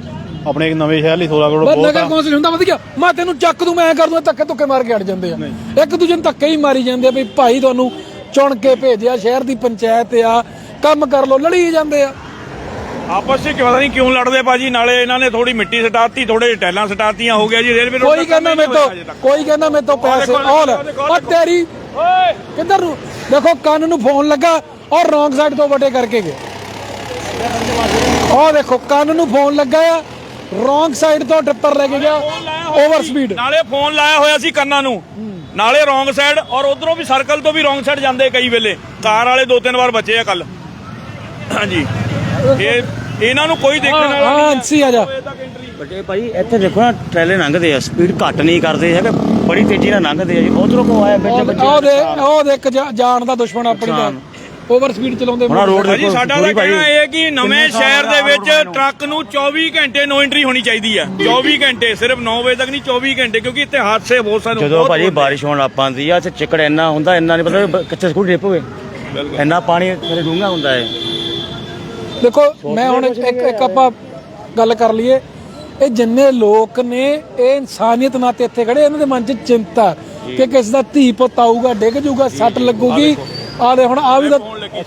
ਆਪਣੇ ਨਵੇਂ ਸ਼ਹਿਰ ਲਈ 16 ਕਰੋੜ ਬਹੁਤ ਨਗਰ ਕੌਂਸਲ ਹੁੰਦਾ ਵਧੀਆ। ਮੈਂ ਤੈਨੂੰ ਚੱਕ ਦੂੰ ਮੈਂ ਕਰ ਦੂੰ ਧੱਕੇ ਧੁੱਕੇ ਮਾਰ ਕੇ ਅੜ ਜਾਂਦੇ ਆ। ਇੱਕ ਦੂਜੇ ਨੂੰ ਧੱਕੇ ਹੀ ਮਾਰੀ ਜਾਂਦੇ ਆ ਵੀ ਭਾਈ ਤੁਹਾਨੂੰ ਚੁਣ ਕੇ ਭੇਜਿਆ ਸ਼ਹਿਰ ਦੀ ਪੰਚਾਇਤ ਆ ਕੰਮ ਕਰ ਲੋ ਲੜੀ ਜਾਂਦੇ ਆ। ਆਪਸ ਵਿੱਚ ਪਤਾ ਨਹੀਂ ਕਿਉਂ ਲੜਦੇ ਬਾਜੀ ਨਾਲੇ ਇਹਨਾਂ ਨੇ ਥੋੜੀ ਮਿੱਟੀ ਸਟਾਤੀ ਥੋੜੇ ਟੈਲਾਂ ਸਟਾਤੀਆਂ ਹੋ ਗਿਆ ਜੀ ਰੇਲਵੇ ਰੋਡ ਕੋਈ ਕਹਿੰਦਾ ਮੇਰੇ ਤੋਂ ਕੋਈ ਕਹਿੰਦਾ ਮੇਰੇ ਤੋਂ ਪੈਸੇ ਦੇਖੋ, ਉਹ ਤੇਰੀ ਓਏ। ਕਿੱਧਰ ਨੂੰ ਦੇਖੋ ਕੰਨ ਨੂੰ ਫੋਨ ਲੱਗਾ ਔਰ ਰੋਂਗ ਸਾਈਡ ਤੋਂ ਵੱਡੇ ਕਰਕੇ ਗਏ। ਉਹ ਦੇਖੋ ਕੰਨ ਨੂੰ ਫੋਨ ਲੱਗਾ ਆ ਰੋਂਗ ਸਾਈਡ ਤੋਂ ਟਿੱਪਰ ਲੈ ਕੇ ਗਿਆ ਓਵਰ ਸਪੀਡ। ਨਾਲੇ ਫੋਨ ਲਾਇਆ ਹੋਇਆ ਸੀ ਕੰਨਾਂ ਨੂੰ। ਨਾਲੇ ਰੋਂਗ ਸਾਈਡ ਔਰ ਉਧਰੋਂ ਵੀ ਸਰਕਲ ਤੋਂ ਵੀ ਰੋਂਗ ਸਾਈਡ ਜਾਂਦੇ ਕਈ ਵੇਲੇ। ਕਾਰ ਵਾਲੇ ਦੋ ਤਿੰਨ ਵਾਰ ਬਚੇ ਆ ਕੱਲ ਹਾਂਜੀ। ਇਹ ਇਹਨਾਂ ਨੂੰ ਕੋਈ ਦੇਖਣ ਵਾਲਾ ਹਾਂ ਅੰਸੀ ਆ ਜਾ। ਬਟੇ ਭਾਈ ਇੱਥੇ ਦੇਖੋ ਨਾ ਟ੍ਰੇਲੇ ਲੰਘਦੇ ਆ ਸਪੀਡ ਘੱਟ ਨਹੀਂ ਕਰਦੇ ਹੈਗੇ ਬੜੀ ਤੇਜ਼ੀ ਨਾਲ ਲੰਘਦੇ ਆ ਜੀ। ਉਧਰੋਂ ਕੋ ਆਇਆ ਵਿੱਚ ਉਹ ਬੱਚੇ। ਉਹ ਦੇ ਉਹ ਦੇ ਇੱਕ ਜਾ- ਜਾਨ ਦਾ ਦੁਸ਼ਮਣ ਆਪਣੀ ਦਾ ਓਵਰ ਸਪੀਡ ਚਲਾਉਂਦੇ ਹੁਣ ਰੋਡ ਭਾਜੀ ਸਾਡਾ ਤਾਂ ਕਹਿਣਾ ਇਹ ਹੈ ਕਿ ਨਵੇਂ ਸ਼ਹਿਰ ਦੇ ਦਾ ਵਿੱਚ। ਟਰੱਕ ਨੂੰ 24 ਘੰਟੇ ਨੋ ਐਂਟਰੀ ਹੋਣੀ ਚਾਹੀਦੀ ਹੈ। 24 ਘੰਟੇ ਸਿਰਫ 9 ਵਜੇ ਤੱਕ ਨਹੀਂ 24 ਘੰਟੇ ਕਿਉਂਕਿ ਇੱਥੇ ਹਾਦਸੇ ਬਹੁਤ ਸਾਰੇ ਜਦੋਂ ਭਾਜੀ। ਬਾਰਿਸ਼ ਹੋਣ ਲੱਗ ਪੈਂਦੀ ਆ ਤੇ ਚਿੱਕੜ ਇੰਨਾ ਹੁੰਦਾ ਇੰਨਾ ਨਹੀਂ ਪਤਾ ਕਿੱਥੇ ਸਕੂਲ ਡਿੱਪ ਹੋਵੇ। ਇੰਨਾ ਪਾਣੀ ਮੇਰੇ ਡੂੰਘਾ ਹੁੰਦਾ ਹੈ। ਦੇਖੋ ਮੈਂ ਹੁਣ ਇੱਕ ਇੱਕ ਆਪਾਂ ਗੱਲ ਕਰ ਲਈਏ। ਇਹ ਜਿੰਨੇ ਲੋਕ ਨੇ ਇਹ ਇਨਸਾਨੀਅਤ ਨਾਤੇ ਇੱਥੇ ਖੜੇ ਇਹਨਾਂ ਦੇ ਮਨ 'ਚ ਚਿੰਤਾ ਕਿ ਕਿਸ ਦਾ ਧੀ ਪੁੱਤ ਆਊਗਾ ਡਿੱਗ ਜਾਊਗਾ ਸੱਟ ਲੱਗੂਗੀ। ਆ ਦੇ ਹੁਣ ਆ ਵੀ ਤਾਂ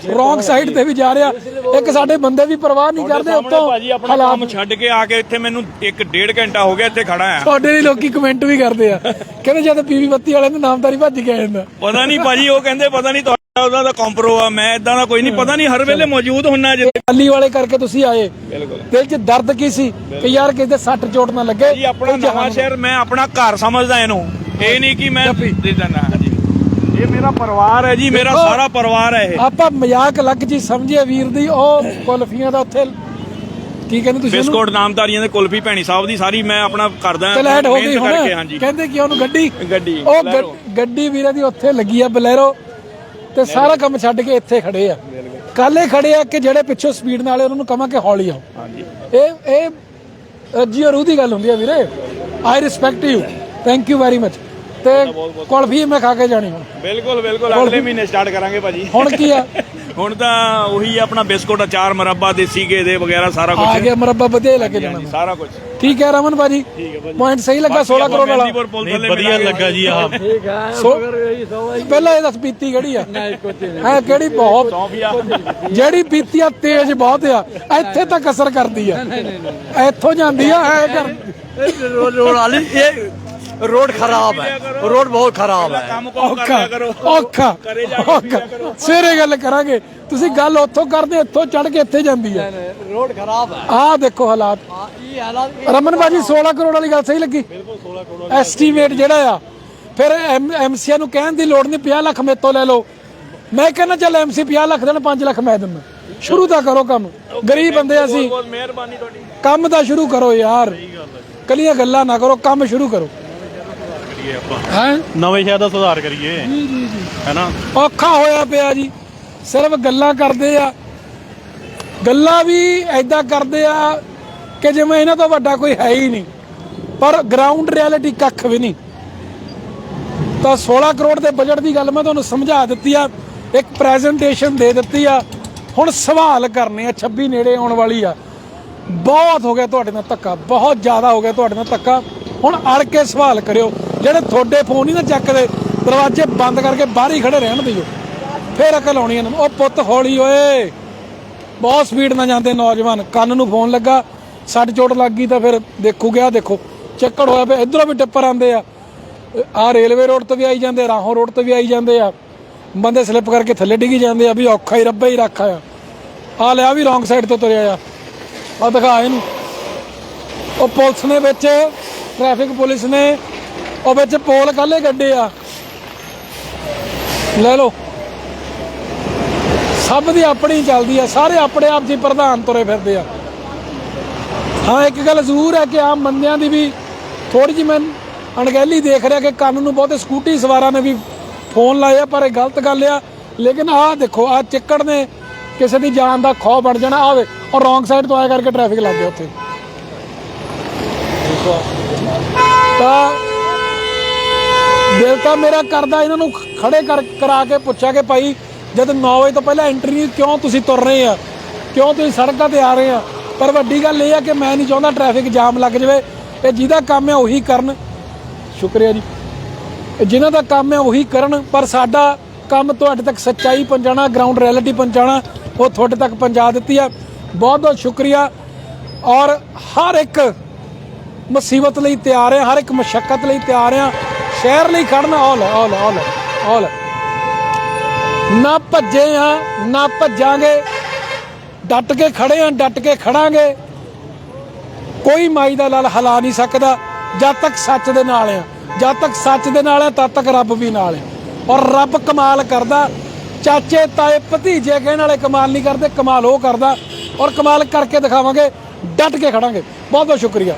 ਰੋਂਗ ਸਾਈਡ ਤੇ ਵੀ ਜਾ ਰਿਹਾ। ਇੱਕ ਸਾਡੇ ਬੰਦੇ ਵੀ ਪਰਵਾਹ ਨਹੀਂ ਕਰਦੇ ਉੱਤੋਂ ਕੰਮ ਛੱਡ ਕੇ ਆ ਕੇ ਇੱਥੇ ਮੈਨੂੰ ਇੱਕ ਡੇਢ ਘੰਟਾ ਹੋ ਗਿਆ ਇੱਥੇ ਖੜਾ ਆ। ਤੁਹਾਡੇ ਲਈ ਲੋਕੀ ਕਮੈਂਟ ਵੀ ਕਰਦੇ ਆ। ਕਹਿੰਦੇ ਜਦ ਪੀਵੀ ਬੱਤੀ ਵਾਲਿਆਂ ਦਾ ਨਾਮਦਾਰੀ ਭੱਜ ਕੇ ਆ ਜਾਂਦਾ। ਪਤਾ ਨਹੀਂ ਭਾਜੀ ਉਹ ਕਹਿੰਦੇ ਪਤਾ ਨਹੀਂ ਉਹਦਾ ਦਾ ਕੰਪਰੋ ਆ ਮੈਂ ਇਦਾਂ ਦਾ ਕੋਈ ਨਹੀਂ ਪਤਾ ਨਹੀਂ ਹਰ ਵੇਲੇ ਮੌਜੂਦ ਹੁੰਨਾ ਜਿੱਥੇ। ਅਲੀ ਵਾਲੇ ਕਰਕੇ ਤੁਸੀਂ ਆਏ। ਬਿਲਕੁਲ। ਦਿਲ 'ਚ ਦਰਦ ਕੀ ਸੀ ਕਿ ਯਾਰ ਕਿਸੇ ਦੇ ਸੱਟ ਚੋਟ ਨਾ ਲੱਗੇ? ਜੀ ਆਪਣਾ ਨਵਾਂ ਸ਼ਹਿਰ ਮੈਂ ਆਪਣਾ ਘਰ ਸਮਝਦਾ ਇਹਨੂੰ। ਇਹ ਨਹੀਂ ਕਿ ਮੈਂ ਜਿੱਦਾਂ ਨਾ ਜੀ ਇਹ ਮੇਰਾ ਪਰਿਵਾਰ ਹੈ ਜੀ ਮੇਰਾ ਸਾਰਾ ਪਰਿਵਾਰ ਹੈ ਇਹ। ਆਪਾਂ ਮਜ਼ਾਕ ਅਲੱਗ ਜੀ ਸਮਝਿਆ ਵੀਰ ਦੀ ਉਹ ਕੁਲਫੀਆਂ ਦਾ ਉੱਥੇ ਕੀ ਕਹਿੰਦੇ ਤੁਸੀਂ ਉਹਨੂੰ? ਬਿਸਕੁਟ ਨਾਮਦਾਰੀਆਂ ਦੇ ਕੁਲਫੀ ਭੈਣੀ ਸਾਹਿਬ ਦੀ ਸਾਰੀ ਮੈਂ ਆਪਣਾ ਕਰਦਾ ਮਿਹਨਤ ਕਰਕੇ ਹਾਂਜੀ। ਕਹਿੰਦੇ ਕਿ ਉਹਨੂੰ ਗੱਡੀ? ਗੱਡੀ, ਉਹ। ਗੱਡੀ ਵੀਰੇ ਦੀ ਉੱਥੇ ਲੱਗੀ ਆ ਬਲੈਰੋ। ਤੇ ਸਾਰਾ ਕੰਮ ਛੱਡ ਕੇ ਇੱਥੇ ਖੜੇ ਆ। ਕੱਲੇ ਖੜੇ ਆ ਕਿ ਜਿਹੜੇ ਪਿੱਛੋਂ ਸਪੀਡ ਨਾਲੇ ਉਹਨਾਂ ਨੂੰ ਕਹਾਂ ਕਿ ਹੌਲੀ ਆਓ। ਹਾਂਜੀ। ਇਹ ਇਹ ਜੀ ਰੂਹ ਦੀ ਗੱਲ ਹੁੰਦੀ ਆ ਵੀਰੇ। I respect you thank you very much ਤੇ ਕੁਲਫੀ ਮੈਂ ਖਾ ਕੇ ਜਾਣੀ ਹੁਣ। ਬਿਲਕੁਲ ਬਿਲਕੁਲ। ਅਗਲੇ ਮਹੀਨੇ ਸਟਾਰਟ ਕਰਾਂਗੇ ਭਾਜੀ। ਹੁਣ ਕੀ ਆ? ਹੁਣ ਤਾਂ ਉਹੀ ਆਪਣਾ ਬਿਸਕੁਟ ਅਚਾਰ ਮਰੱਬਾ ਦੇਸੀ ਘੇ ਦੇ ਵਗੈਰਾ ਸਾਰਾ ਕੁਝ ਆ ਗਿਆ ਮਰੱਬਾ ਵਧੀਆ ਲੱਗੇ ਜਾਣਾ ਸਾਰਾ ਕੁਝ ਠੀਕ ਹੈ ਰਮਨ ਭਾਜੀ? ਪੁਆਇੰਟ ਸਹੀ ਲੱਗਾ 16 ਕਰੋੜ ਵਾਲਾ। ਵਧੀਆ ਲੱਗਾ ਜੀ ਆਹ। ਠੀਕ ਹੈ ਪਹਿਲਾਂ ਇਹ ਦੱਸ ਪੀਤੀ ਕਿਹੜੀ ਆ? ਐ ਕਿਹੜੀ ਬਹੁਤ? ਜਿਹੜੀ ਪੀਤੀ ਆ ਤੇਜ਼ ਬਹੁਤ ਆ। ਇੱਥੇ ਤੱਕ ਅਸਰ ਕਰਦੀ ਆ। ਇੱਥੋਂ ਜਾਂਦੀ ਆ ਐ ਕਰ। ਰੋਲ ਵਾਲੀ ਇਹ रोड खराब है रोड बहुत खराब है ਕੰਮ ਕੋ ਔਖਾ ਕਰਿਆ ਕਰੋ ਔਖਾ ਔਖਾ ਸਵੇਰੇ ਗੱਲ ਕਰਾਂਗੇ ਤੁਸੀਂ ਗੱਲ ਉੱਥੋਂ ਕਰਦੇ ਇੱਥੋਂ ਚੜ ਕੇ ਇੱਥੇ ਜਾਂਦੀ ਆ रोड खराब है ਆਹ ਦੇਖੋ ਹਾਲਾਤ ये हालात ਰਮਨ ਬਾਜੀ 16 ਕਰੋੜ ਵਾਲੀ ਗੱਲ ਸਹੀ ਲੱਗੀ ਬਿਲਕੁਲ 16 ਕਰੋੜ ਐਸਟੀਮੇਟ ਜਿਹੜਾ ਆ ਫਿਰ ਐਮਸੀਆ ਨੂੰ ਕਹਿਣ ਦੀ ਲੋੜ ਨਹੀਂ 50 ਲੱਖ ਮੇਤੋਂ ਲੈ ਲਓ ਮੈਂ ਕਹਿੰਦਾ ਚੱਲ ਐਮਸੀ 50 ਲੱਖ ਦੇਣ 5 ਲੱਖ ਮੈਂ ਦਿੰਦਾ ਸ਼ੁਰੂ ਤਾਂ ਕਰੋ ਕੰਮ ਗਰੀਬ ਬੰਦੇ ਅਸੀਂ ਬਹੁਤ ਮਿਹਰਬਾਨੀ ਤੁਹਾਡੀ ਕੰਮ ਤਾਂ ਸ਼ੁਰੂ ਕਰੋ ਯਾਰ ਕੱਲੀਆਂ ਗੱਲਾਂ ਨਾ ਕਰੋ ਕੰਮ ਸ਼ੁਰੂ ਕਰੋ ਹੈ? ਨਵੇਂ ਸ਼ਹਿਰ ਦਾ ਸੁਧਾਰ ਕਰੀਏ। ਹੈਨਾ? ਔਖਾ ਹੋਇਆ ਪਿਆ ਜੀ। ਸਿਰਫ ਗੱਲਾਂ ਕਰਦੇ ਆ। ਗੱਲਾਂ ਵੀ ਐਦਾਂ ਕਰਦੇ ਆ ਕਿ ਜਿਵੇਂ ਇਹਨਾਂ ਤੋਂ ਵੱਡਾ ਕੋਈ ਹੈ ਹੀ ਨਹੀਂ। ਪਰ ਗਰਾਊਂਡ ਰਿਐਲਿਟੀ ਕੱਖ ਵੀ ਨਹੀਂ। ਤਾਂ 16 ਕਰੋੜ ਦੇ ਬਜਟ ਦੀ ਗੱਲ ਮੈਂ ਤੁਹਾਨੂੰ ਸਮਝਾ ਦਿੱਤੀ ਆ ਇੱਕ ਪ੍ਰੈਜੈਂਟੇਸ਼ਨ ਦੇ ਦਿੱਤੀ ਆ। ਹੁਣ ਸਵਾਲ ਕਰਨੇ ਆ 26 ਨੇੜੇ ਆਉਣ ਵਾਲੀ ਆ। ਬਹੁਤ ਹੋ ਗਿਆ ਤੁਹਾਡੇ ਨਾਲ ਧੱਕਾ ਬਹੁਤ ਜ਼ਿਆਦਾ ਹੋ ਗਿਆ ਤੁਹਾਡੇ ਨਾਲ ਧੱਕਾ। ਹੁਣ ਅੜ ਕੇ ਸਵਾਲ ਕਰਿਓ, ਜਿਹੜੇ ਤੁਹਾਡੇ ਫੋਨ ਹੀ ਨਾ ਚੱਕਦੇ, ਦਰਵਾਜ਼ੇ ਬੰਦ ਕਰਕੇ ਬਾਹਰ ਹੀ ਖੜੇ ਰਹਿਣ ਦਿਓ। ਫੇਰ ਅਕਲ ਆਉਣੀ ਇਹਨਾਂ ਨੂੰ। ਉਹ ਪੁੱਤ ਹੌਲੀ ਓਏ, ਬਹੁਤ ਸਪੀਡ ਨਾਲ ਜਾਂਦੇ ਨੌਜਵਾਨ, ਕੰਨ ਨੂੰ ਫੋਨ ਲੱਗਾ, ਸੱਟ ਚੋਟ ਲੱਗ ਗਈ ਤਾਂ ਫਿਰ ਦੇਖੂਗੇ ਗਿਆ ਦੇਖੋ, ਚੱਕੜ ਹੋਇਆ ਪਿਆ, ਇਧਰੋਂ ਵੀ ਟਿੱਪਰ ਆਉਂਦੇ ਆ। ਆ ਰੇਲਵੇ ਰੋਡ ਤੋਂ ਵੀ ਆਈ ਜਾਂਦੇ ਰਾਹੋਂ ਰੋਡ ਤੋਂ ਵੀ ਆਈ ਜਾਂਦੇ ਆ। ਬੰਦੇ ਸਲਿੱਪ ਕਰਕੇ ਥੱਲੇ ਡਿੱਗੀ ਜਾਂਦੇ ਆ ਵੀ ਔਖਾ ਹੀ, ਰੱਬਾ ਹੀ ਰੱਖਾ ਆ। ਆ ਲਿਆ ਵੀ ਰੋਂਗ ਸਾਈਡ ਤੋਂ ਤੁਰਿਆ ਆ। ਆ ਦਿਖਾ ਇਹਨੂੰ। ਉਹ ਪੁਲਿਸ ਨੇ ਵਿੱਚ ਟ੍ਰੈਫਿਕ ਪੁਲਿਸ ਨੇ, ਉਹ ਵਿੱਚ ਪੋਲ ਕਾਲੇ ਗੱਡੇ ਆ। ਲੈ ਲਓ। ਸਭ ਦੀ ਆਪਣੀ ਚੱਲਦੀ ਆ, ਸਾਰੇ ਆਪਣੇ ਆਪ ਜੀ ਪ੍ਰਧਾਨ ਤੁਰੇ ਫਿਰਦੇ ਆ। ਹਾਂ, ਇੱਕ ਗੱਲ ਜ਼ਰੂਰ ਹੈ ਕਿ ਆਮ ਬੰਦਿਆਂ ਦੀ ਵੀ ਥੋੜੀ ਜਿਹੀ ਮੈਂ ਅਣਗਹਿਲੀ ਦੇਖ ਰਿਹਾ ਕਿ ਕੰਨ ਨੂੰ ਬਹੁਤੇ ਸਕੂਟੀ ਸਵਾਰਾਂ ਨੇ ਵੀ ਫੋਨ ਲਾਏ ਆ, ਪਰ ਇਹ ਗਲਤ ਗੱਲ ਆ। ਲੇਕਿਨ ਆਹ ਦੇਖੋ, ਆਹ ਚਿੱਕੜ ਨੇ ਕਿਸੇ ਦੀ ਜਾਨ ਦਾ ਖੌਫ ਬਣ ਜਾਣਾ। ਆਵੇ ਔਰ ਰੋਂਗ ਸਾਈਡ ਤੋਂ ਆਇਆ ਕਰਕੇ ਟ੍ਰੈਫਿਕ ਲੱਗ ਗਿਆ ਉੱਥੇ। ਤਾਂ ਦਿਲ ਤਾਂ ਮੇਰਾ ਕਰਦਾ, ਇਹਨਾਂ ਨੂੰ ਖੜੇ ਕਰ, ਕਰਾ ਕੇ ਪੁੱਛਿਆ ਕਿ ਭਾਈ, ਜਦ 9 ਵਜੇ ਤੋਂ ਪਹਿਲਾਂ ਐਂਟਰੀ ਕਿਉਂ ਤੁਸੀਂ ਤੁਰ ਰਹੇ ਆ? ਕਿਉਂ ਤੁਸੀਂ ਸੜਕਾਂ ਤੇ ਆ ਰਹੇ ਆ? ਪਰ ਵੱਡੀ ਗੱਲ ਇਹ ਆ ਕਿ ਮੈਂ ਨਹੀਂ ਚਾਹੁੰਦਾ ਟ੍ਰੈਫਿਕ ਜਾਮ ਲੱਗ ਜਾਵੇ ਇਹ ਜਿਹਦਾ ਕੰਮ ਹੈ ਉਹੀ ਕਰਨ। ਸ਼ੁਕਰੀਆ ਜੀ। ਇਹ ਜਿਨ੍ਹਾਂ ਦਾ ਕੰਮ ਹੈ ਉਹੀ ਕਰਨ, ਪਰ ਸਾਡਾ ਕੰਮ ਤੁਹਾਡੇ ਤੱਕ ਸੱਚਾਈ ਪਹੁੰਚਾਉਣਾ ਗਰਾਊਂਡ ਰਿਐਲਿਟੀ ਪਹੁੰਚਾਉਣਾ, ਉਹ ਤੁਹਾਡੇ ਤੱਕ ਪਹੁੰਚਾ ਦਿੱਤੀ ਆ। ਬਹੁਤ ਬਹੁਤ ਸ਼ੁਕਰੀਆ। ਔਰ ਹਰ ਇੱਕ ਮੁਸੀਬਤ ਲਈ ਤਿਆਰ ਆ ਹਰ ਇੱਕ ਮੁਸ਼ਕਲ ਲਈ ਤਿਆਰ ਆ ਸ਼ਹਿਰ ਲਈ ਖੜਨਾ ਆਲ ਆਲ ਆਲ ਆਲ ਨਾ ਭੱਜੇ ਆ ਨਾ ਭੱਜਾਂਗੇ। ਡਟ ਕੇ ਖੜੇ ਆ ਡਟ ਕੇ ਖੜਾਂਗੇ ਕੋਈ ਮਾਈ ਦਾ ਲਾਲ ਹਲਾ ਨਹੀਂ ਸਕਦਾ, ਜਦ ਤੱਕ ਸੱਚ ਦੇ ਨਾਲ ਆ ਜਦ ਤੱਕ ਸੱਚ ਦੇ ਨਾਲ ਆ ਤਦ ਤੱਕ ਰੱਬ ਵੀ ਨਾਲ ਆ ਔਰ ਰੱਬ ਕਮਾਲ ਕਰਦਾ। ਚਾਚੇ, ਤਾਏ, ਭਤੀਜੇ ਕਹਿਣ ਵਾਲੇ ਕਮਾਲ ਨਹੀਂ ਕਰਦੇ, ਕਮਾਲ ਉਹ ਕਰਦਾ। ਔਰ ਕਮਾਲ ਕਰਕੇ ਦਿਖਾਵਾਂਗੇ, ਡਟ ਕੇ ਖੜਾਂਗੇ ਬਹੁਤ ਬਹੁਤ ਸ਼ੁਕਰੀਆ।